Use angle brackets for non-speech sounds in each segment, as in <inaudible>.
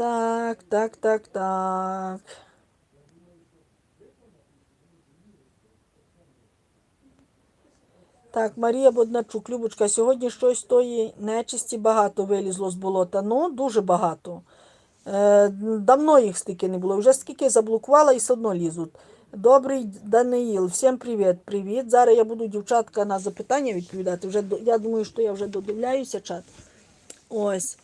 Так, так, так, так. Так, Марія Бодначук, Любочка, сьогодні щось тої нечисті багато вилізло з болота. Ну, дуже багато. Е, давно їх стільки не було. Вже скільки заблокувала і все одно лізуть. Добрий Даниїл, всім привіт. Привіт. Зараз я буду дівчатка на запитання відповідати. Вже, я думаю, що я вже додивляюся чат. Ось.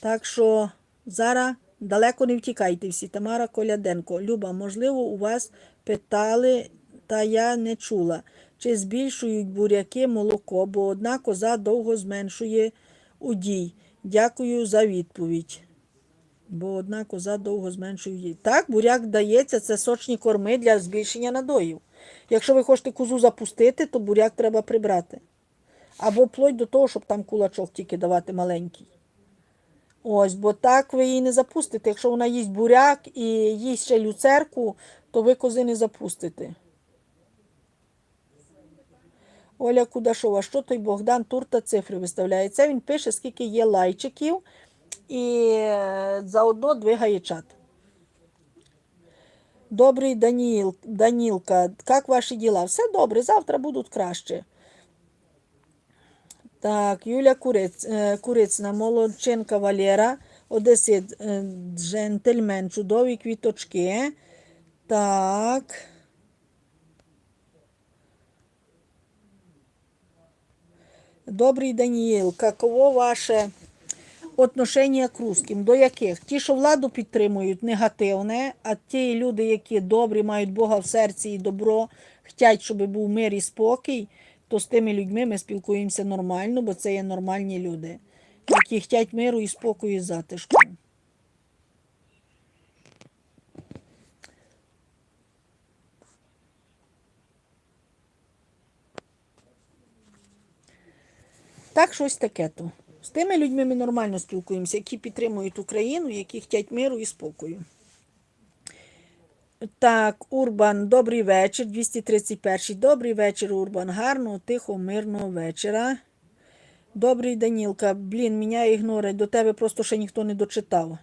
Так що зараз далеко не втікайте всі. Тамара Коляденко. Люба, можливо, у вас питали, та я не чула, чи збільшують буряки молоко, бо одна коза довго зменшує удій. Дякую за відповідь. Бо одна коза довго зменшує удій. Так, буряк дається, це сочні корми для збільшення надоїв. Якщо ви хочете козу запустити, то буряк треба прибрати. Або вплоть до того, щоб там кулачок тільки давати маленький. Ось, бо так ви її не запустите. Якщо вона їсть буряк і їсть ще люцерку, то ви кози не запустите. Оля Кудашова, що той Богдан Турта цифри виставляє? Це він пише, скільки є лайчиків, і е, заодно двигає чат. Добрий Даніл, Данілка, як ваші діла? Все добре, завтра будуть краще. Так, Юля Куриць, е, Курицина, Молодченка Валера, Одесит, е, джентльмен, чудові квіточки. Так. Добрий Даніїл, каково ваше отношення к русским? До яких? Ті, що владу підтримують, негативне, а ті люди, які добрі, мають Бога в серці і добро, хочуть, щоб був мир і спокій, то з тими людьми ми спілкуємося нормально, бо це є нормальні люди, які хочуть миру і спокою і затишку. Так, щось таке то. З тими людьми ми нормально спілкуємося, які підтримують Україну, які хочуть миру і спокою. Так, Урбан, добрий вечір. 231. Добрий вечір, Урбан. Гарного, тихого, мирного вечора. Добрий Данілка. Блін, мене ігнорить. До тебе просто ще ніхто не дочитав.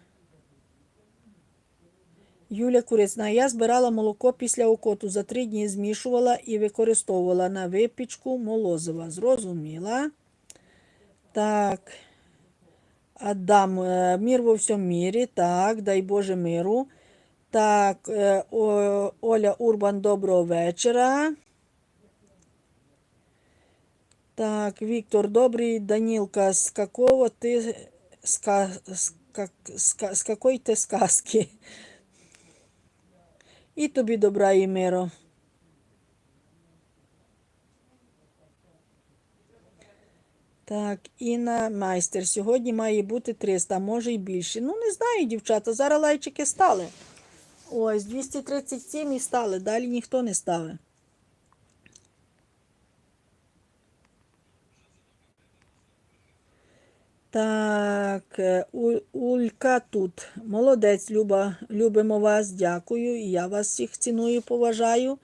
Юля Курицна. Я збирала молоко після окоту. За три дні змішувала і використовувала на випічку молозива. Зрозуміла. Так. Адам, е, мір во всьому мірі. Так, дай Боже миру. Так, е, Оля Урбан, доброго вечора. Так, Віктор, добрий. Данілка, з какого ти ска, ска, ска, з какої ти сказки? І тобі добра і миру. Так, Інна майстер. Сьогодні має бути 300, а може й більше. Ну, не знаю, дівчата. Зараз лайчики стали. Ось, 237 і стали. Далі ніхто не ставить. Так, е, Улька тут. Молодець, Люба. Любимо вас, дякую. І я вас всіх ціную, поважаю.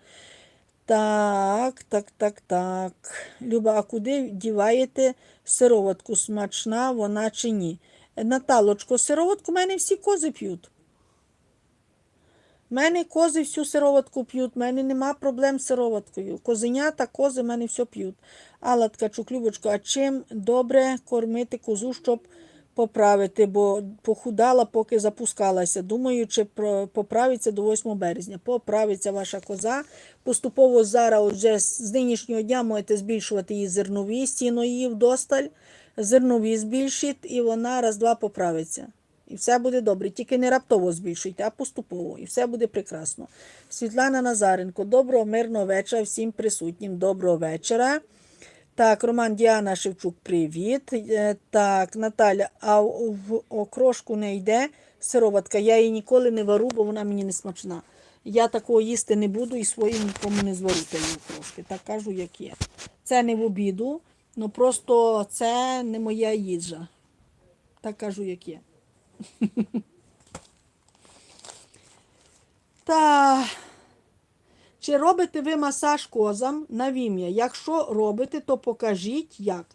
Так, так, так, так. Люба, а куди діваєте сироватку? Смачна вона чи ні? Е, Наталочко, сироватку в мене всі кози п'ють. У мене кози всю сироватку п'ють, в мене нема проблем з сироваткою. Козенята, кози в мене все п'ють. Алла Ткачук, Любочка, а чим добре кормити козу, щоб поправити, бо похудала, поки запускалася. Думаю, чи поправиться до 8 березня. Поправиться ваша коза. Поступово зараз, вже з нинішнього дня можете збільшувати її зернові, стіно її вдосталь, зернові збільшить, і вона раз-два поправиться. І все буде добре. Тільки не раптово збільшуйте, а поступово. І все буде прекрасно. Світлана Назаренко, доброго, мирного вечора всім присутнім. Доброго вечора. Так, Роман Діана Шевчук, привіт. Е, Так, Наталя, а в окрошку не йде сироватка. Я її ніколи не вару, бо вона мені не смачна. Я такого їсти не буду і своїм нікому не зварю тієї окрошки. Так кажу, як є. Це не в обіду, ну просто це не моя їжа. Так кажу, як є. <laughs> Та чи робите ви масаж козам на вім'я? Якщо робите, то покажіть як.